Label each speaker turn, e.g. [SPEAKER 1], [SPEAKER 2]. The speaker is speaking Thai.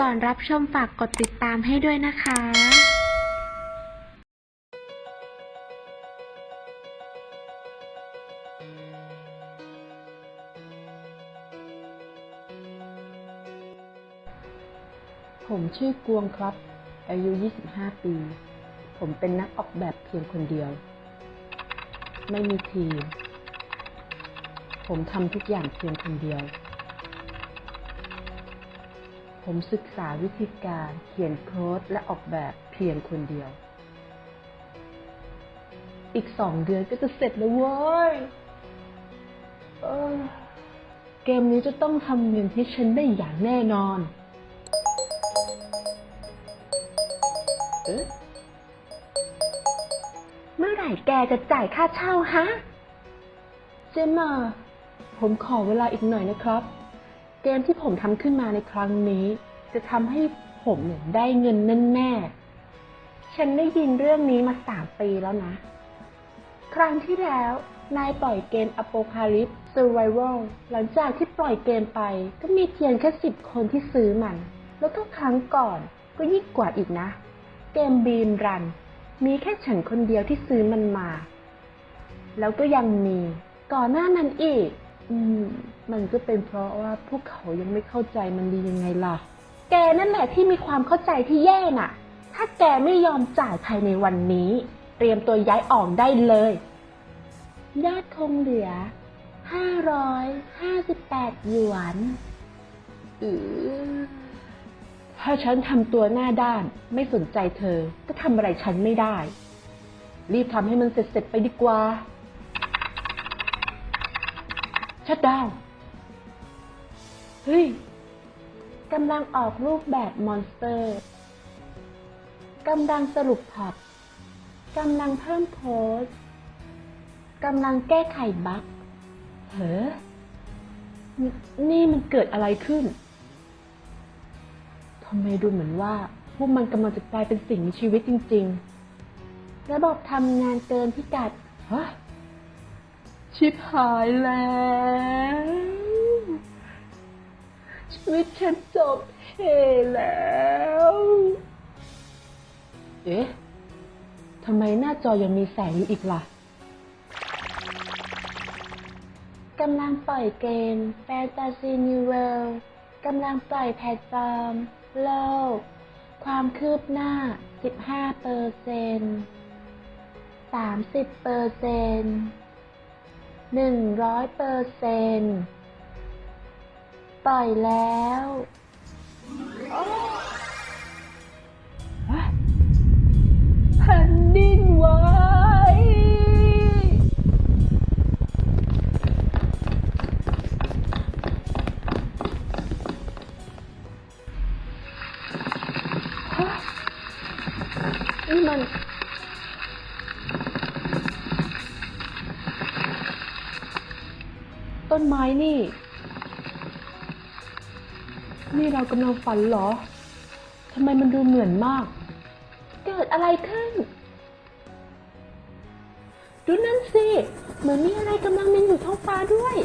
[SPEAKER 1] ก่อนรับชมฝากกดติดตามให้ด้วยนะคะ
[SPEAKER 2] ผมชื่อกวงครับ อายุ 25 ปี ผมเป็นนักออกแบบเพียงคนเดียว ไม่มีทีม ผมทำทุกอย่างเพียงคนเดียว ผมศึกษาวิธีการเขียนโค้ดและออกแบบเพียงคนเดียว อีกสองเดือนก็จะเสร็จแล้วเว้ยเออเกมนี้จะต้องทำเงินให้ฉันได้อย่างแน่นอน เอ๊ะ
[SPEAKER 1] เมื่อไหร่แกจะจ่ายค่าเช่าฮะ
[SPEAKER 2] เจมมา ผมขอเวลาอีกหน่อยนะครับ เกมที่ผมทำขึ้นมาในครั้งนี้ จะทำให้ผมเนี่ยได้เงินแน่
[SPEAKER 1] ฉันได้ยินเรื่องนี้มาสามปีแล้วนะ ครั้งที่แล้ว
[SPEAKER 2] นายปล่อยเกม Apocalypse Survival หลังจากที่ปล่อยเกมไปก็มีเพียงแค่สิบคนที่ซื้อมัน แล้วก็ครั้งก่อนก็ยิ่งกว่าอีกนะ เกม Beam Run มีแค่ฉันคนเดียวที่ซื้อมันมา แล้วก็ยังมีก่อนหน้านั้นอีก อืม มันก็เป็นเพราะว่าพวกเขายังไม่เข้าใจมันดียังไงล่ะ
[SPEAKER 1] แกนั่นแหละที่มีความเข้าใจที่แย่น่ะ ถ้าแกไม่ยอมจ่ายภายในวันนี้ เตรียมตัวย้ายออกได้เลย
[SPEAKER 2] ยอดคงเหลือ 558 หยวนเออถ้าฉันทำตัวหน้าด้านไม่สนใจเธอ ก็ทำอะไรฉันไม่ได้ รีบทำให้มันเสร็จๆไปดีกว่า ชัดดาวเฮ้ยกำลังออกรูปแบบมอนสเตอร์กำลังสรุปพอร์ตกำลังเพิ่มโพสกำลังแก้ไขบั๊กเฮ้อนี่นี่มันเกิดอะไรขึ้นทำไมดูเหมือนว่า พวกมันกำลังจะกลายเป็นสิ่งมีชีวิตจริง ๆ ระบบทำงานเกินพิกัดฮะ ชิบหายแล้ว ชีวิตฉันจบเฮแล้ว เอ๊ะทำไมหน้าจอยังมีแสงอยู่อีกล่ะกำลังปล่อยเกม Fantasy New World กำลังปล่อยแพลตฟอร์ม โลก ความคืบหน้า 15เปอร์เซน30เปอร์เซน 100เปอร์เซนปล่อยแล้วฮะแผ่นดินไหวนี่มัน ต้นไม้นี่ นี่เรากำลังฝันเหรอทำไมมันดูเหมือนมาก เกิดอะไรขึ้น ดูนั่นสิ เหมือนมีอะไรกำลังบินอยู่ท้องฟ้าด้วย